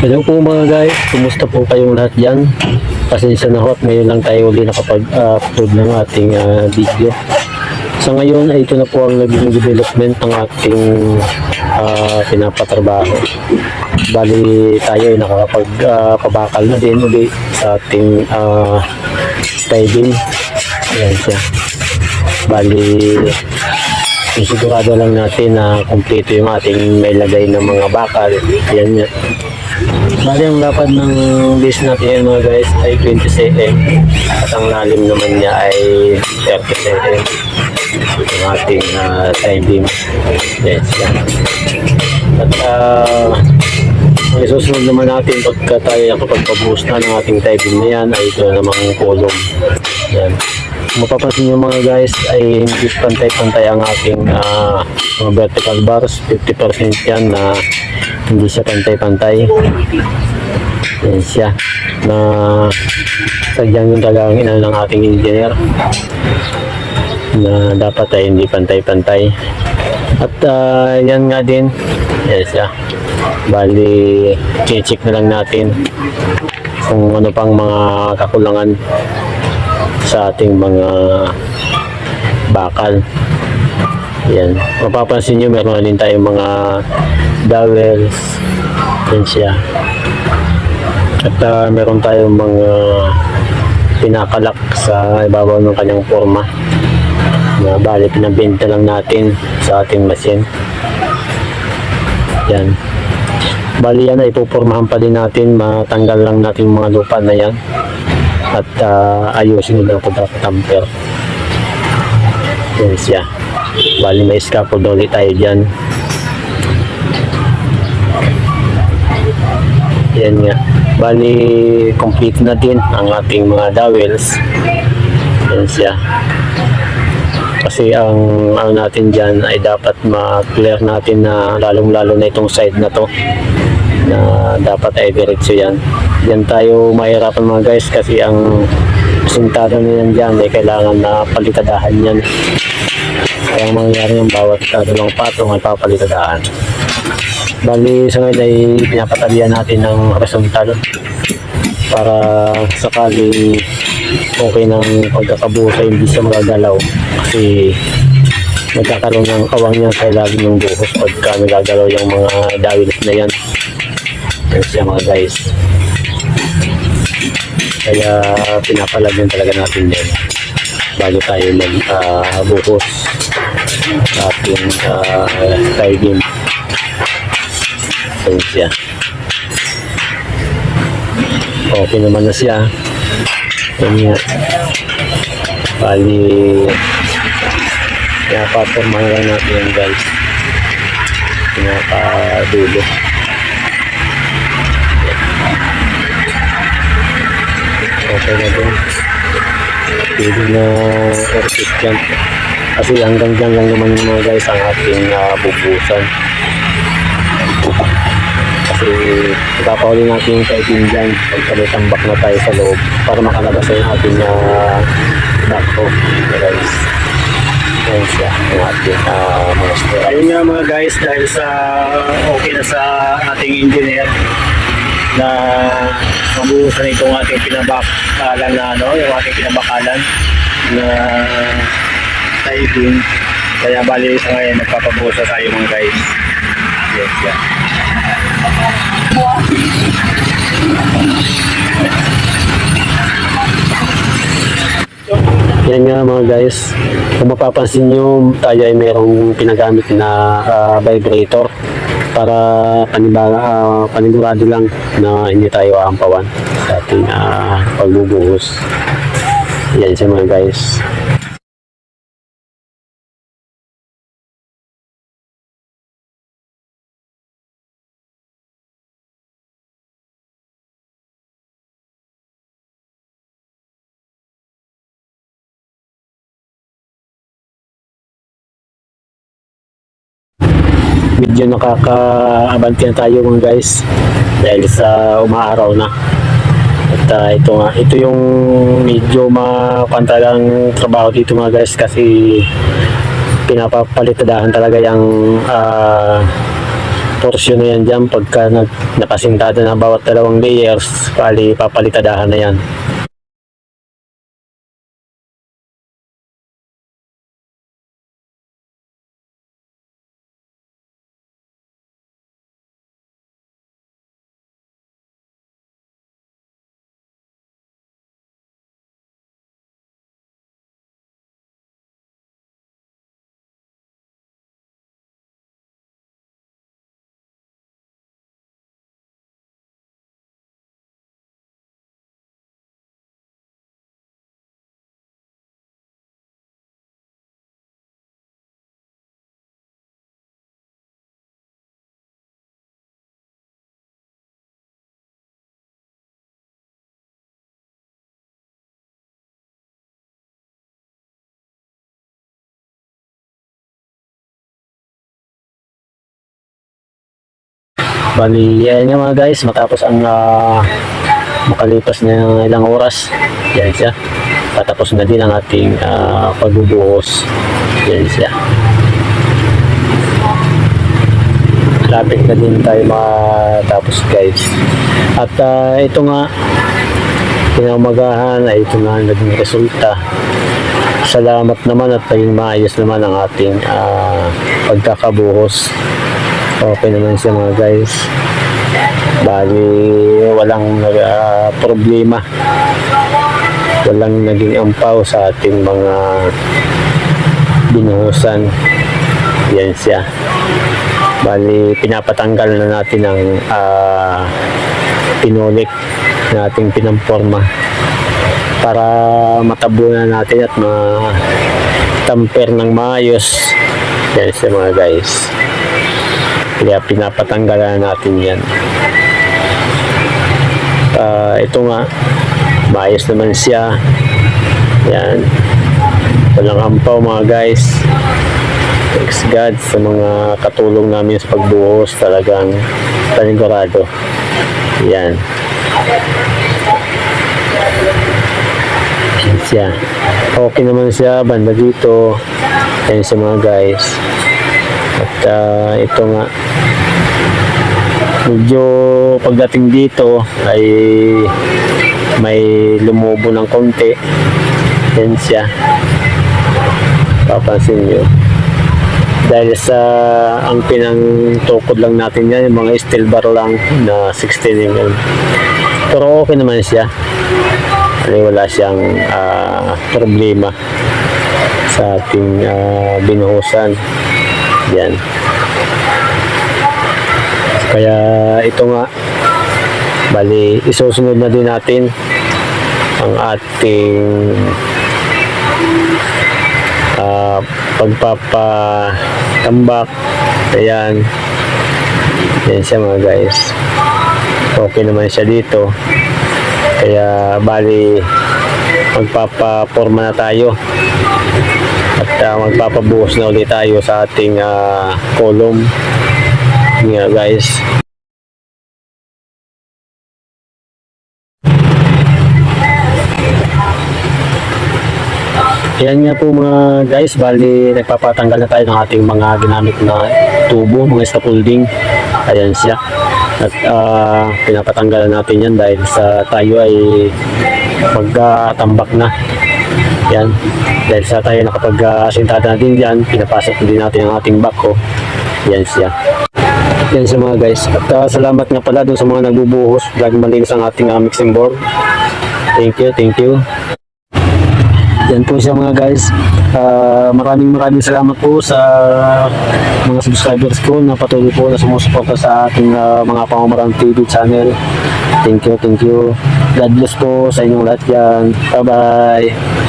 Hello po mga guys, kumusta po kayong lahat dyan? Pasensya na ho at ngayon lang tayo uli nakapag-upload ng ating ah, video. Sa ngayon ay ito na po ang naging development ng ating ah, pinapatrabaho. Bali tayo ay nakakapag-pabakal na din uli sa ating uh, diving. Ayan siya. Bali Sigurado lang natin na kumpleto yung ating may lagay ng mga bakal. Yan nga. Bali, ang lapad ng base natin mga guys ay 20 cm at ang lalim naman niya ay 30 cm. Yung ating uh, side beam. Yes, yan. At uh, ang isusunod naman natin pagka tayo kapag na ng ating tie beam na yan ay ito na namang column. Yan. Mapapansin nyo mga guys ay hindi pantay-pantay ang ating ah, mga vertical bars. 50% yan na hindi siya pantay-pantay. Yan siya. Na sadyang yung talagang ina ng ating engineer na dapat ay hindi pantay-pantay. At ah, yan nga din. Yan siya. Bali, check na lang natin kung ano pang mga kakulangan sa ating mga bakal. Yan. Mapapansin nyo, meron na din tayong mga dowels. Yan siya. At ah, meron tayong mga pinakalak sa ibabaw ng kanyang forma na bali pinabenta lang natin sa ating machine. Yan. Bali yan ay pupormahan pa din natin, matanggal lang natin mga lupa na yan at ah, ayusin nila po dapat tamper. Yan siya. Bali may scaffold ulit tayo dyan. Yan nga. Bali complete na din ang ating mga dowels. Yan siya. Kasi ang ano natin dyan ay dapat ma-clear natin na lalong-lalo na itong side na to na dapat ay diretso yan. Yan tayo mahirapan mga guys kasi ang sintado na yan dyan ay kailangan na palitadahan yan. Kaya ang mangyayari yung bawat uh, dalawang patong ay papalitadahan. Bali sa ngayon ay pinapatalian natin ng horizontal para sakali okay ng pagkakabuhay hindi siya magagalaw kasi nagkakaroon ng kawang yan sa ilalim ng buhos pagka nagagalaw yung mga dawilis na yan. Yan siya mga guys. Kaya pinapalagyan talaga natin yan bago tayo mag uh, buhos. sa ating uh, diving yan siya okay naman na siya yan nga bali. Pinapaporma na lang natin yan guys pinapadulo okay na din pwede na airfit yan kasi hanggang dyan lang naman yung mga guys ang ating uh, bubusan kasi ipapahuli natin yung typing dyan. Pagka may tambak na tayo sa loob para makalabas yung ating uh, backhoe guys. Ayan siya, ang ating uh, mga store. Ayun nga mga guys, dahil sa okay na sa ating engineer na mabuhusan itong ating pinabakalan na ano, yung ating pinabakalan na typing. Kaya bali sa ngayon, nagpapabuhusan tayo mga guys. Yes, yeah. Yan nga mga guys, kung mapapansin nyo, tayo ay mayroong pinagamit na ah, vibrator para panibaga, ah, panigurado lang na hindi tayo aampawan sa ating ah, pagbubuhos. Yan siya mga guys. Medyo nakakaabante na tayo mga guys. Dahil sa umaaraw na. At ah, ito nga ito yung medyo mapantalang trabaho dito mga guys kasi pinapapalitadahan talaga yung ah, portion na yan dyan pagka nag, nakasintada na bawat dalawang layers. Pali papalitadahan na yan Bali, yan nga mga guys, matapos ang ah, makalipas na ilang oras, yan siya. Patapos na din ang ating ah, pagbubuhos. Yan siya. Lapit na din tayo matapos guys. At ah, ito nga, kinaumagahan ay ito ang naging resulta. Salamat naman at naging maayos naman ang ating ah, pagkakabuhos. Okay naman siya mga guys. Bali, walang ah, problema. Walang naging ampaw sa ating mga binuhusan. Yan siya. Bali, pinapatanggal na natin ang ah, pinulik na ating pinamporma para matabunan natin at ma-tamper ng maayos. Yan siya mga guys. Kaya pinapatanggalan natin yan. Ah, ito nga, maayos naman siya. Yan. Walang ampaw mga guys. Thanks God sa mga katulong namin sa pagbuhos. Talagang panigurado. Yan. Yan siya. Okay naman siya. Banda dito. Yan sa mga guys. At ah, ito nga, medyo pagdating dito ay may lumubo ng konti. Yan siya. Papansin nyo. Dahil sa ang pinangtukod lang natin yan, yung mga steel bar lang na 16 mm. Pero okay naman siya. Ano, wala siyang ah, problema sa ating ah, binuhusan. Yan. Kaya ito nga, bali, isusunod na din natin ang ating ah, pagpapatambak. Ayan. Yan siya mga guys. Okay naman siya dito. Kaya bali, magpapaporma na tayo at uh, magpapabuhos na ulit tayo sa ating ah, column. Nga guys. Yan nga po mga guys. Bali nagpapatanggal na tayo ng ating mga ginamit na tubo mga scaffolding. Ayan siya. At uh, pinapatanggalan natin yan dahil sa tayo ay magkatambak na yan. Dahil sa tayo nakapag-asintada na din dyan, pinapasok din natin ang ating bako. Yan siya. Yan siya mga guys. At ah, salamat nga pala doon sa mga nagbubuhos. Lagi malinis ang ating uh, mixing board. Thank you, thank you. Yan po siya mga guys. Ah, maraming maraming salamat po sa mga subscribers ko na patuloy po na sumusuporta sa ating ah, mga pamamarang TV channel. Thank you, thank you. God bless po sa inyong lahat yan. Bye-bye.